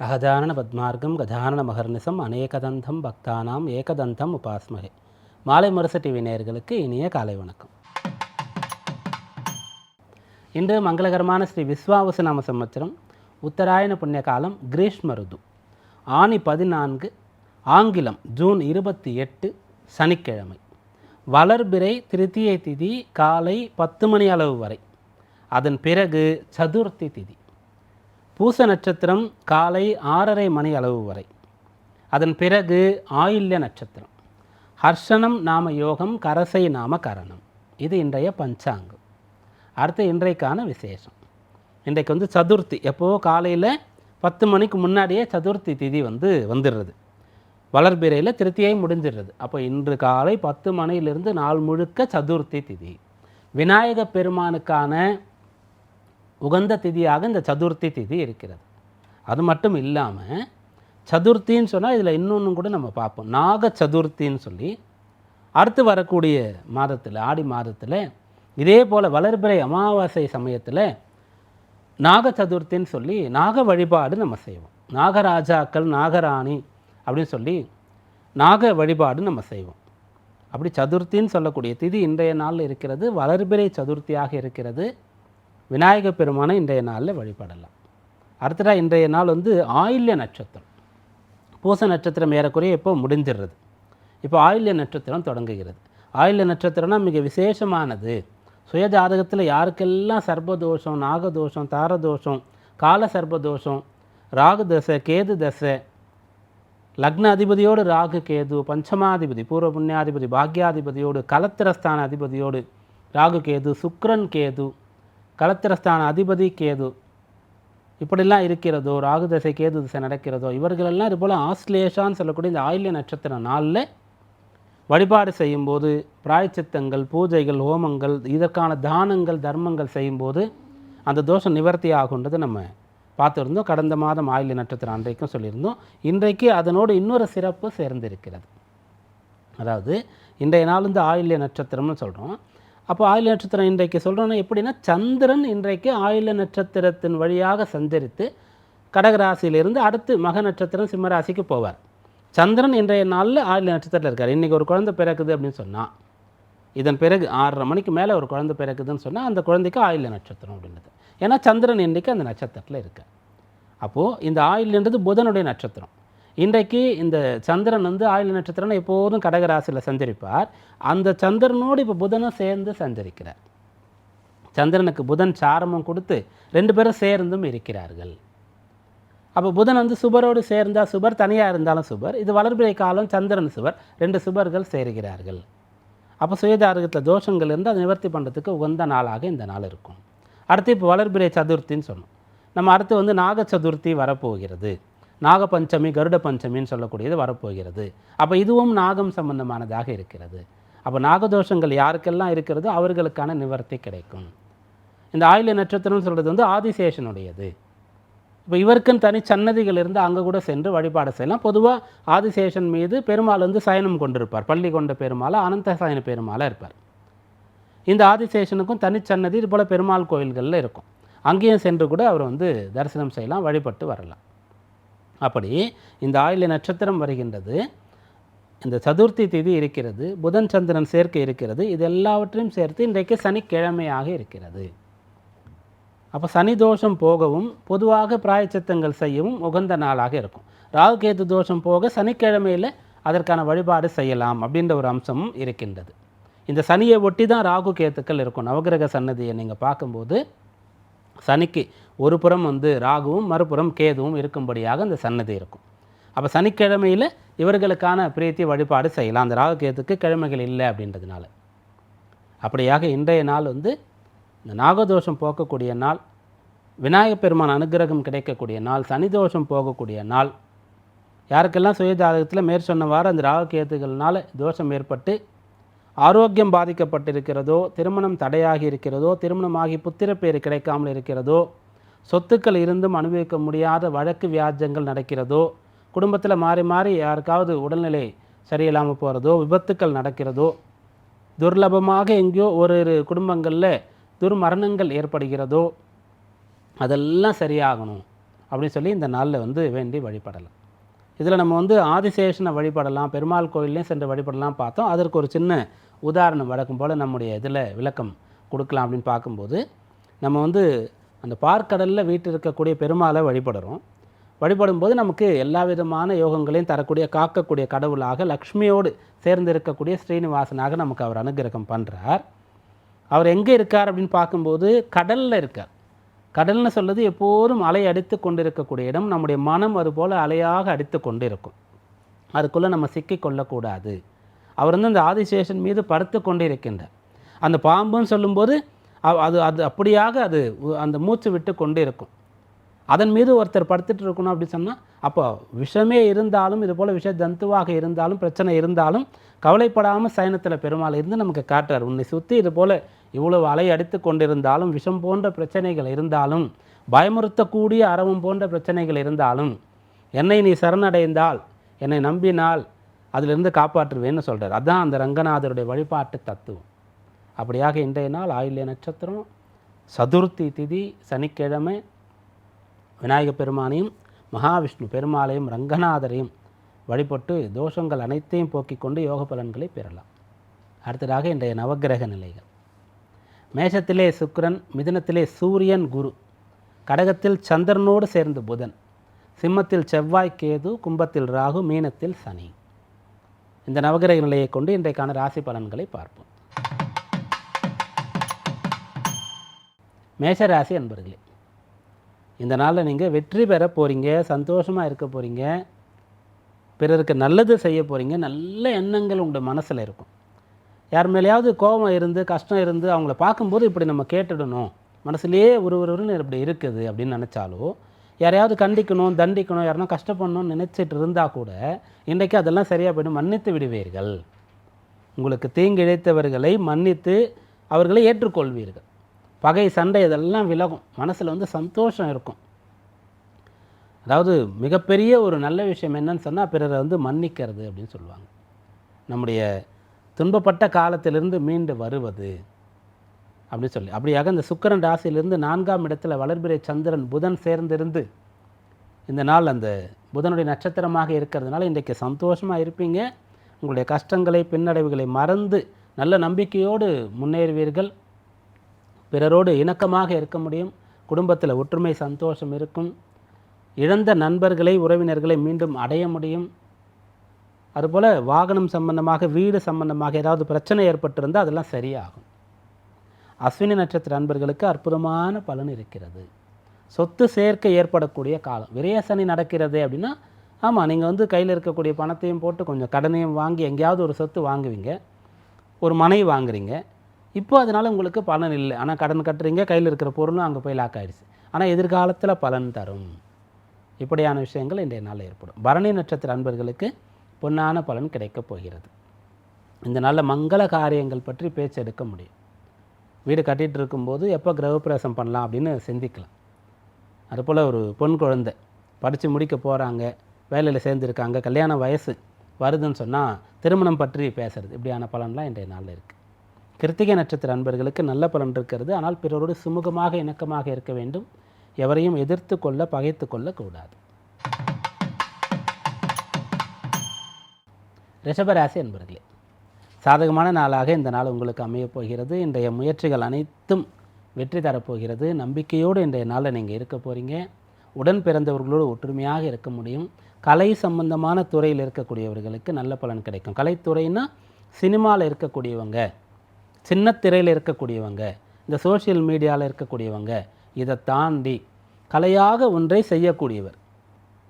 அகஜானன பத்மார்க்கம் கஜானன மகர்நிசம் அநேகதந்தம் பக்தானாம் ஏகதந்தம் உபாஸ்மகே. மாலை முரசு டிவி நேயர்களுக்கு இனிய காலை வணக்கம். இன்று மங்களகரமான ஸ்ரீ விஸ்வாவசு நாம சம்வத்சரம் உத்தராயண புண்ணிய காலம் கிரீஷ்ம ருது. ஆனி பதினான்கு ஆங்கிலம் ஜூன் இருபத்தி எட்டு சனிக்கிழமை. வளர்பிறை திருத்தியை திதி காலை பத்து மணி அளவு வரை. அதன் பிறகு சதுர்த்தி திதி. பூச நட்சத்திரம் காலை ஆறரை மணி அளவு வரை. அதன் பிறகு ஆயில்ய நட்சத்திரம். ஹர்ஷனம் நாம யோகம் கரசை நாம கரணம். இது இன்றைய பஞ்சாங்கம். அடுத்து இன்றைக்கான விசேஷம். இன்றைக்கு வந்து சதுர்த்தி. எப்போது காலையில் பத்து மணிக்கு முன்னாடியே சதுர்த்தி திதி வந்து வந்துடுறது. வளர்பிறையில் திருத்தியை முடிஞ்சிடுறது. அப்போ இன்று காலை பத்து மணியிலிருந்து நாள் முழுக்க சதுர்த்தி திதி. விநாயக பெருமானுக்கான உகந்த திதியாக இந்த சதுர்த்தி திதி இருக்கிறது. அது மட்டும் இல்லாமல் சதுர்த்தின்னு சொன்னால் இதில் இன்னொன்று கூட நம்ம பார்ப்போம். நாக சதுர்த்தின்னு சொல்லி அடுத்து வரக்கூடிய மாதத்தில் ஆடி மாதத்தில் இதே போல் வளர்பிறை அமாவாசை சமயத்தில் நாக சதுர்த்தின்னு சொல்லி நாக வழிபாடு நம்ம செய்வோம். நாகராஜாக்கள் நாகராணி அப்படின்னு சொல்லி நாக வழிபாடு நம்ம செய்வோம். அப்படி சதுர்த்தின்னு சொல்லக்கூடிய திதி இன்றைய நாளில் இருக்கிறது வளர்பிறை சதுர்த்தியாக இருக்கிறது. விநாயக பெருமானை இன்றைய நாளில் வழிபடலாம். அடுத்ததாக இன்றைய நாள் வந்து ஆயில்ய நட்சத்திரம். பூச நட்சத்திரம் ஏறக்குறைய இப்போ முடிஞ்சிடுறது. இப்போ ஆயில்ய நட்சத்திரம் தொடங்குகிறது. ஆயில்ய நட்சத்திரம்னா மிக விசேஷமானது. சுய ஜாதகத்தில் யாருக்கெல்லாம் சர்பதோஷம் நாகதோஷம் தாரதோஷம் கால சர்பதோஷம் ராகு தசை கேது தசை லக்ன அதிபதியோடு ராகு கேது பஞ்சமாதிபதி பூர்வ புண்ணியாதிபதி பாக்யாதிபதியோடு கலத்திரஸ்தான அதிபதியோடு ராகு கேது சுக்ரன் கேது கலத்திரஸ்தான அதிபதி கேது. இப்படிலாம் இருக்கிறதோ ராகு தசை கேது திசை நடக்கிறதோ இவர்களெல்லாம் இது போல் ஆஸ்லேஷான்னு சொல்லக்கூடிய இந்த ஆயில்ய நட்சத்திர நாளில் வழிபாடு செய்யும்போது பிராயச்சித்தங்கள் பூஜைகள் ஹோமங்கள் இதற்கான தானங்கள் தர்மங்கள் செய்யும்போது அந்த தோஷம் நிவர்த்தி ஆகுன்றது நம்ம பார்த்துருந்தோம். கடந்த மாதம் ஆயில்ய நட்சத்திரம் அன்றைக்கும் சொல்லியிருந்தோம். இன்றைக்கு அதனோடு இன்னொரு சிறப்பு சேர்ந்திருக்கிறது. அதாவது இன்றைய நாள் வந்து ஆயில்ய நட்சத்திரம்னு சொல்கிறோம் அப்போ ஆயுள நட்சத்திரம் இன்றைக்கு சொல்கிறோன்னா எப்படின்னா சந்திரன் இன்றைக்கு ஆயுள நட்சத்திரத்தின் வழியாக சஞ்சரித்து கடகராசியிலிருந்து அடுத்து மக நட்சத்திரம் சிம்மராசிக்கு போவார். சந்திரன் இன்றைய நாளில் ஆயுள நட்சத்திரத்தில் இருக்கார். இன்றைக்கி ஒரு குழந்தை பிறக்குது அப்படின்னு சொன்னால் இதன் பிறகு ஆறரை மணிக்கு மேலே ஒரு குழந்தை பிறக்குதுன்னு சொன்னால் அந்த குழந்தைக்கு ஆயுள நட்சத்திரம் அப்படின்றது ஏன்னா சந்திரன் இன்றைக்கு அந்த நட்சத்திரத்தில் இருக்கார். அப்போது இந்த ஆயுள்ன்றது புதனுடைய நட்சத்திரம். இன்றைக்கு இந்த சந்திரன் வந்து ஆயுள் நட்சத்திரம்னு எப்போதும் கடகராசியில் சஞ்சரிப்பார். அந்த சந்திரனோடு இப்போ புதனும் சேர்ந்து சஞ்சரிக்கிறார். சந்திரனுக்கு புதன் சாரமும் கொடுத்து ரெண்டு பேரும் சேர்ந்தும் இருக்கிறார்கள். அப்போ புதன் வந்து சுபரோடு சேர்ந்தால் சுபர் தனியாக இருந்தாலும் சுபர் இது வளர்பிறை காலம் சந்திரன் சுபர் ரெண்டு சுபர்கள் சேருகிறார்கள். அப்போ சுயதாரகத்தில் தோஷங்கள் இருந்து அதை நிவர்த்தி பண்ணுறதுக்கு உகந்த நாளாக இந்த நாள் இருக்கும். அடுத்து இப்போ வளர்பிறை சதுர்த்தின்னு சொன்னோம். நம்ம அடுத்து வந்து நாக சதுர்த்தி வரப்போகிறது. நாகபஞ்சமி கருட பஞ்சமின்னு சொல்லக்கூடியது வரப்போகிறது. அப்போ இதுவும் நாகம் சம்பந்தமானதாக இருக்கிறது. அப்போ நாகதோஷங்கள் யாருக்கெல்லாம் இருக்கிறதோ அவர்களுக்கான நிவர்த்தி கிடைக்கும். இந்த ஆயுள நட்சத்திரம்னு சொல்கிறது வந்து ஆதிசேஷனுடையது. இப்போ இவருக்குன்னு தனி சன்னதிகள் இருந்து அங்கே கூட சென்று வழிபாடு செய்யலாம். பொதுவாக ஆதிசேஷன் மீது பெருமாள் வந்து சயனம் கொண்டிருப்பார். பள்ளி கொண்ட பெருமாள் அனந்த சயன பெருமாளாக இருப்பார். இந்த ஆதிசேஷனுக்கும் தனிச்சன்னதி இது போல் பெருமாள் கோயில்களில் இருக்கும். அங்கேயும் சென்று கூட அவர் வந்து தரிசனம் செய்யலாம் வழிபட்டு வரலாம். அப்படி இந்த ஆயில்ய நட்சத்திரம் வருகின்றது. இந்த சதுர்த்தி திதி இருக்கிறது புதன் சந்திரன் சேர்க்கை இருக்கிறது இது எல்லாவற்றையும் சேர்த்து இன்றைக்கு சனிக்கிழமையாக இருக்கிறது. அப்போ சனி தோஷம் போகவும் பொதுவாக பிராயச்சித்தங்கள் செய்யவும் உகந்த நாளாக இருக்கும். ராகுகேது தோஷம் போக சனிக்கிழமையில் அதற்கான வழிபாடு செய்யலாம் அப்படின்ற ஒரு அம்சமும் இருக்கின்றது. இந்த சனியை ஒட்டி தான் ராகு கேத்துக்கள் இருக்கும். நவகிரக சன்னதியை நீங்கள் பார்க்கும்போது சனிக்கு ஒரு புறம் வந்து ராகுவும் மறுபுறம் கேதுவும் இருக்கும்படியாக அந்த சன்னதி இருக்கும். அப்போ சனிக்கிழமையில் இவர்களுக்கான பிரீத்தி வழிபாடு செய்யலாம். அந்த ராகு கேத்துக்கு கிழமைகள் இல்லை அப்படின்றதுனால. அப்படியாக இன்றைய நாள் வந்து இந்த நாகதோஷம் போக்கக்கூடிய நாள் விநாயகப் பெருமான் அனுகிரகம் கிடைக்கக்கூடிய நாள் சனி தோஷம் போகக்கூடிய நாள். யாருக்கெல்லாம் சுய ஜாதகத்தில் மேற்சொன்னவாறு அந்த ராகு கேத்துகள்னால தோஷம் ஏற்பட்டு ஆரோக்கியம் பாதிக்கப்பட்டிருக்கிறதோ திருமணம் தடையாகி இருக்கிறதோ திருமணமாகி புத்திரப்பேறு கிடைக்காமல் இருக்கிறதோ சொத்துக்கள் இருந்தும் அனுபவிக்க முடியாத வழக்கு வியாஜங்கள் நடக்கிறதோ குடும்பத்தில் மாறி மாறி யாருக்காவது உடல்நிலை சரியில்லாமல் போகிறதோ விபத்துக்கள் நடக்கிறதோ துர்லபமாக எங்கேயோ ஒரு ஒரு குடும்பங்களில் துர்மரணங்கள் ஏற்படுகிறதோ அதெல்லாம் சரியாகணும் அப்படின்னு சொல்லி இந்த நாளில் வந்து வேண்டி வழிபடலாம். இதில் நம்ம வந்து ஆதிசேஷனை வழிபடலாம் பெருமாள் கோயிலையும் சென்று வழிபடலாம் பார்த்தோம். அதற்கு ஒரு சின்ன உதாரணம் வழக்கம் போல் நம்முடைய இதில் விளக்கம் கொடுக்கலாம் அப்படின்னு பார்க்கும்போது நம்ம வந்து அந்த பார்க்கடலில் வீட்டில் இருக்கக்கூடிய பெருமாளை வழிபடுறோம். வழிபடும்போது நமக்கு எல்லா விதமான யோகங்களையும் தரக்கூடிய காக்கக்கூடிய கடவுளாக லக்ஷ்மியோடு சேர்ந்து இருக்கக்கூடிய ஸ்ரீனிவாசனாக நமக்கு அவர் அனுகிரகம் பண்ணுறார் அவர் எங்கே இருக்கார் அப்படின்னு பார்க்கும்போது கடலில் இருக்கார். கடல்னு சொல்லுது எப்போதும் அலை அடித்து கொண்டிருக்கக்கூடிய இடம் நம்முடைய மனம் அதுபோல் அலையாக அடித்து கொண்டு இருக்கும் அதுக்குள்ளே நம்ம சிக்கி கொள்ளக்கூடாது. அவர் வந்து அந்த ஆதிசேஷன் மீது படுத்து கொண்டிருக்கின்றார். அந்த பாம்புன்னு சொல்லும்போது அது அது அப்படியாக அது அந்த மூச்சு விட்டு கொண்டு இருக்கும் அதன் மீது ஒருத்தர் படுத்துட்டு இருக்கணும் அப்படின்னு சொன்னால் அப்போ விஷமே இருந்தாலும் இது போல் விஷ ஜந்துவாக இருந்தாலும் பிரச்சனை இருந்தாலும் கவலைப்படாமல் சயனத்தில் பெருமாள் இருந்து நமக்கு காட்டுறார். உன்னை சுற்றி இது போல் இவ்வளவு அலை அடித்து கொண்டிருந்தாலும் விஷம் போன்ற பிரச்சனைகள் இருந்தாலும் பயமுறுத்தக்கூடிய அறவும் போன்ற பிரச்சனைகள் இருந்தாலும் என்னை நீ சரணடைந்தால் என்னை நம்பினால் அதிலிருந்து காப்பாற்றுவேன்னு சொல்கிறார் அதுதான் அந்த ரங்கநாதருடைய வழிபாட்டு தத்துவம். அப்படியாக இன்றைய நாள் ஆயில்ய நட்சத்திரம் சதுர்த்தி திதி சனிக்கிழமை விநாயக பெருமானையும் மகாவிஷ்ணு பெருமாளையும் ரங்கநாதரையும் வழிபட்டு தோஷங்கள் அனைத்தையும் போக்கிக் கொண்டு யோக பலன்களை பெறலாம். அடுத்ததாக இன்றைய நவக்கிரக நிலைகள். மேஷத்திலே சுக்கிரன் மிதுனத்திலே சூரியன் குரு. கடகத்தில் சந்திரனோடு சேர்ந்து புதன். சிம்மத்தில் செவ்வாய் கேது கும்பத்தில் ராகு மீனத்தில் சனி. இந்த நவகிரக நிலையை கொண்டு இன்றைக்கான ராசி பலன்களை பார்ப்போம். மேஷராசி அன்பர்களே இந்த நாளில் நீங்கள் வெற்றி பெற போகிறீங்க சந்தோஷமாக இருக்க போகிறீங்க பிறருக்கு நல்லது செய்ய போகிறீங்க நல்ல எண்ணங்கள் உங்கள் மனசில் இருக்கும். யார் மேலேயாவது கோபம் இருந்து கஷ்டம் இருந்து அவங்கள பார்க்கும்போது இப்படி நம்ம கேட்டுடணும். மனசுலேயே ஒரு ஒருவருன்னு இப்படி இருக்குது அப்படின்னு நினச்சாலோ யாரையாவது கண்டிக்கணும் தண்டிக்கணும் யாரும் கஷ்டப்படணும்னு நினச்சிட்டு இருந்தால் கூட இன்றைக்கு அதெல்லாம் சரியாக போய்டும். மன்னித்து விடுவீர்கள். உங்களுக்கு தீங்கு இழைத்தவர்களை மன்னித்து அவர்களை ஏற்றுக்கொள்வீர்கள். பகை சண்டை இதெல்லாம் விலகும். மனசில் வந்து சந்தோஷம் இருக்கும். அதாவது மிகப்பெரிய ஒரு நல்ல விஷயம் என்னன்னு சொன்னால் பிறரை வந்து மன்னிக்கிறது அப்படின்னு சொல்லுவாங்க. நம்முடைய துன்பப்பட்ட காலத்திலிருந்து மீண்டு வருவது. அப்படின்னு சொல்லி. அப்படியாக இந்த சுக்கிரன் ராசியிலிருந்து நான்காம் இடத்துல வளர்பிறை சந்திரன் புதன் சேர்ந்திருந்து இந்த நாள் அந்த புதனுடைய நட்சத்திரமாக இருக்கிறதுனால இன்றைக்கு சந்தோஷமாக இருப்பீங்க. உங்களுடைய கஷ்டங்களை பின்னடைவுகளை மறந்து நல்ல நம்பிக்கையோடு முன்னேறுவீர்கள். பிறரோடு இணக்கமாக இருக்க முடியும். குடும்பத்தில் ஒற்றுமை சந்தோஷம் இருக்கும். இழந்த நண்பர்களை உறவினர்களை மீண்டும் அடைய முடியும். அதுபோல் வாகனம் சம்பந்தமாக வீடு சம்பந்தமாக ஏதாவது பிரச்சனை ஏற்பட்டிருந்தால் அதெல்லாம் சரியாகும். அஸ்வினி நட்சத்திர அன்பர்களுக்கு அற்புதமான பலன் இருக்கிறது. சொத்து சேர்க்கை ஏற்படக்கூடிய காலம். விரயசனி நடக்கிறது அப்படின்னா ஆமாம் நீங்கள் வந்து கையில் இருக்கக்கூடிய பணத்தையும் போட்டு கொஞ்சம் கடனையும் வாங்கி எங்கேயாவது ஒரு சொத்து வாங்குவீங்க. ஒரு மனை வாங்குறீங்க. இப்போ அதனால் உங்களுக்கு பலன் இல்லை. ஆனால் கடன் கட்டுறீங்க கையில் இருக்கிற பொருளும் அங்கே போய் லாக் ஆகிடுச்சு ஆனால் எதிர்காலத்தில் பலன் தரும். இப்படியான விஷயங்கள் இன்றைய நாளில் ஏற்படும். பரணி நட்சத்திர அன்பர்களுக்கு பொன்னான பலன் கிடைக்கப் போகிறது. இந்த நாளில் மங்கள காரியங்கள் பற்றி பேச்சு எடுக்க முடியும். வீடு கட்டிகிட்டு இருக்கும்போது எப்போ கிரகப்பிரவேசம் பண்ணலாம் அப்படின்னு சிந்திக்கலாம். அதுபோல் ஒரு பொன் குழந்தை படித்து முடிக்க போகிறாங்க வேலையில் சேர்ந்துருக்காங்க கல்யாண வயசு வருதுன்னு சொன்னால் திருமணம் பற்றி பேசுறது. இப்படியான பலன்லாம் இன்றைய நாளில் இருக்குது கிருத்திகை நட்சத்திர அன்பர்களுக்கு நல்ல பலன் இருக்கிறது. ஆனால் பிறரோடு சுமூகமாக இணக்கமாக இருக்க வேண்டும். எவரையும் எதிர்த்து கொள்ள பகைத்து கொள்ளக்கூடாது. ரிஷபராசி அன்பர்களே சாதகமான நாளாக இந்த நாள் உங்களுக்கு அமையப் போகிறது. இன்றைய முயற்சிகள் அனைத்தும் வெற்றி தரப்போகிறது நம்பிக்கையோடு இன்றைய நாளில் நீங்கள் இருக்க போகிறீங்க உடன் பிறந்தவர்களோடு ஒற்றுமையாக இருக்க முடியும். கலை சம்பந்தமான துறையில் இருக்கக்கூடியவர்களுக்கு நல்ல பலன் கிடைக்கும். கலைத்துறைனா சினிமாவில் இருக்கக்கூடியவங்க சின்ன திரையில் இருக்கக்கூடியவங்க இந்த சோஷியல் மீடியாவில் இருக்கக்கூடியவங்க இதை தாண்டி கலையாக ஒன்றை செய்யக்கூடியவர்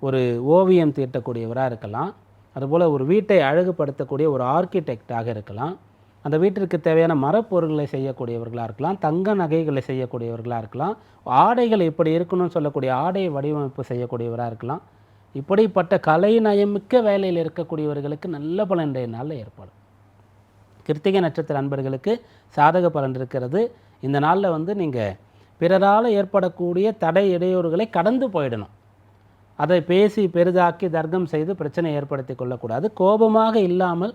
ஒரு ஓவியம் தீட்டக்கூடியவராக இருக்கலாம். அதுபோல் ஒரு வீட்டை அழகுபடுத்தக்கூடிய ஒரு ஆர்கிடெக்டாக இருக்கலாம். அந்த வீட்டிற்கு தேவையான மரப்பொருட்களை செய்யக்கூடியவர்களாக இருக்கலாம். தங்க நகைகளை செய்யக்கூடியவர்களாக இருக்கலாம். ஆடைகள் இப்படி இருக்கணும்னு சொல்லக்கூடிய ஆடை வடிவமைப்பு செய்யக்கூடியவராக இருக்கலாம். இப்படிப்பட்ட கலை நயமிக்க வேலையில் இருக்கக்கூடியவர்களுக்கு நல்ல பலன் இன்றைய நாளில் ஏற்படும். கிருத்திகை நட்சத்திர அன்பர்களுக்கு சாதக பலன் இருக்கிறது. இந்த நாளில் வந்து நீங்கள் பிறரால் ஏற்படக்கூடிய தடை இடையூறுகளை கடந்து போயிடணும். அதை பேசி பெரிதாக்கி தர்க்கம் செய்து பிரச்சனை ஏற்படுத்தி கொள்ளக்கூடாது. கோபமாக இல்லாமல்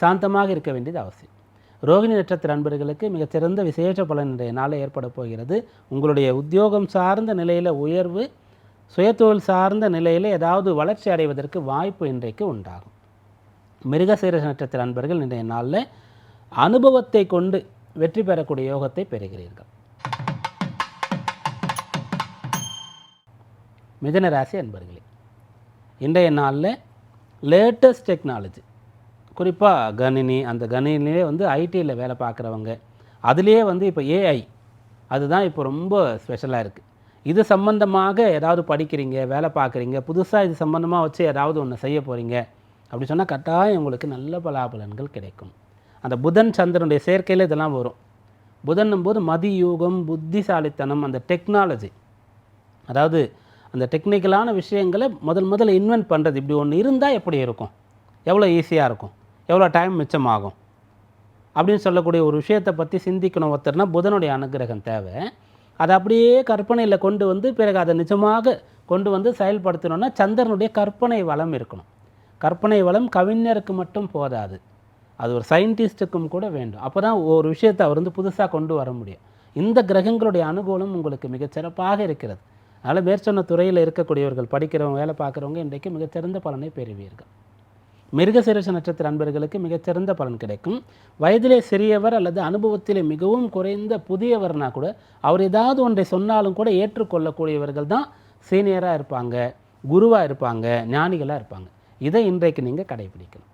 சாந்தமாக இருக்க வேண்டியது அவசியம். ரோகிணி நட்சத்திர அன்பர்களுக்கு மிகச்சிறந்த விசேஷ பலன் இன்றைய நாளில் ஏற்பட போகிறது. உங்களுடைய உத்தியோகம் சார்ந்த நிலையில் உயர்வு சுயத்தொழில் சார்ந்த நிலையில் ஏதாவது வளர்ச்சி அடைவதற்கு வாய்ப்பு இன்றைக்கு உண்டாகும். மிருகசீரச நட்சத்திர அன்பர்கள் இன்றைய நாளில் அனுபவத்தை கொண்டு வெற்றி பெறக்கூடிய யோகத்தை பெறுகிறீர்கள். மிதன ராசி அன்பர்களே இன்றைய நாளில் லேட்டஸ்ட் டெக்னாலஜி குறிப்பாக கணினி அந்த கணினிலே வந்து ஐடியில் வேலை பார்க்குறவங்க அதுலேயே வந்து இப்போ ஏஐ அதுதான் இப்போ ரொம்ப ஸ்பெஷலாக இருக்குது இது சம்மந்தமாக ஏதாவது படிக்கிறீங்க வேலை பார்க்குறீங்க புதுசாக இது சம்மந்தமாக வச்சு ஏதாவது ஒன்று செய்ய போகிறீங்க அப்படி சொன்னால் கட்டாயம் உங்களுக்கு நல்ல பலாபலன்கள் கிடைக்கும். அந்த புதன் சந்திரனுடைய சேர்க்கையில் இதெல்லாம் வரும். புதன்னும் போது மதியூகம் புத்திசாலித்தனம் அந்த டெக்னாலஜி அதாவது அந்த டெக்னிக்கலான விஷயங்களை முதல் முதல்ல இன்வென்ட் பண்ணுறது இப்படி ஒன்று இருந்தால் எப்படி இருக்கும்? எவ்வளோ ஈஸியாக இருக்கும்? எவ்வளோ டைம் மிச்சமாகும்? அப்படின்னு சொல்லக்கூடிய ஒரு விஷயத்தை பற்றி சிந்திக்கணும் ஒருத்தர்னா புதனுடைய அனுகிரகம் தேவை. அதை அப்படியே கற்பனையில் கொண்டு வந்து பிறகு அதை நிஜமாக கொண்டு வந்து செயல்படுத்தணும்னா சந்திரனுடைய கற்பனை வளம் இருக்கணும். கற்பனை வளம் கவிஞருக்கு மட்டும் போதாது. அது ஒரு சயின்டிஸ்ட்டுக்கும் கூட வேண்டும். அப்போ தான் ஒரு விஷயத்தை அவர் வந்து புதுசாக கொண்டு வர முடியும். இந்த கிரகங்களுடைய அனுகூலம் உங்களுக்கு மிகச்சிறப்பாக இருக்கிறது. அதனால் மேற்சொன்ன துறையில் இருக்கக்கூடியவர்கள் படிக்கிறவங்க வேலை பார்க்குறவங்க இன்றைக்கு மிகச்சிறந்த பலனை பெறுவீர்கள். மிருகசீரச நட்சத்திர அன்பர்களுக்கு மிகச்சிறந்த பலன் கிடைக்கும். வயதிலே சிறியவர் அல்லது அனுபவத்திலே மிகவும் குறைந்த புதியவர்னா கூட அவர் ஏதாவது ஒன்றை சொன்னாலும் கூட ஏற்றுக்கொள்ளக்கூடியவர்கள் தான் சீனியராக இருப்பாங்க குருவாக இருப்பாங்க ஞானிகளாக இருப்பாங்க. இதை இன்றைக்கு நீங்கள் கடைபிடிக்கணும்.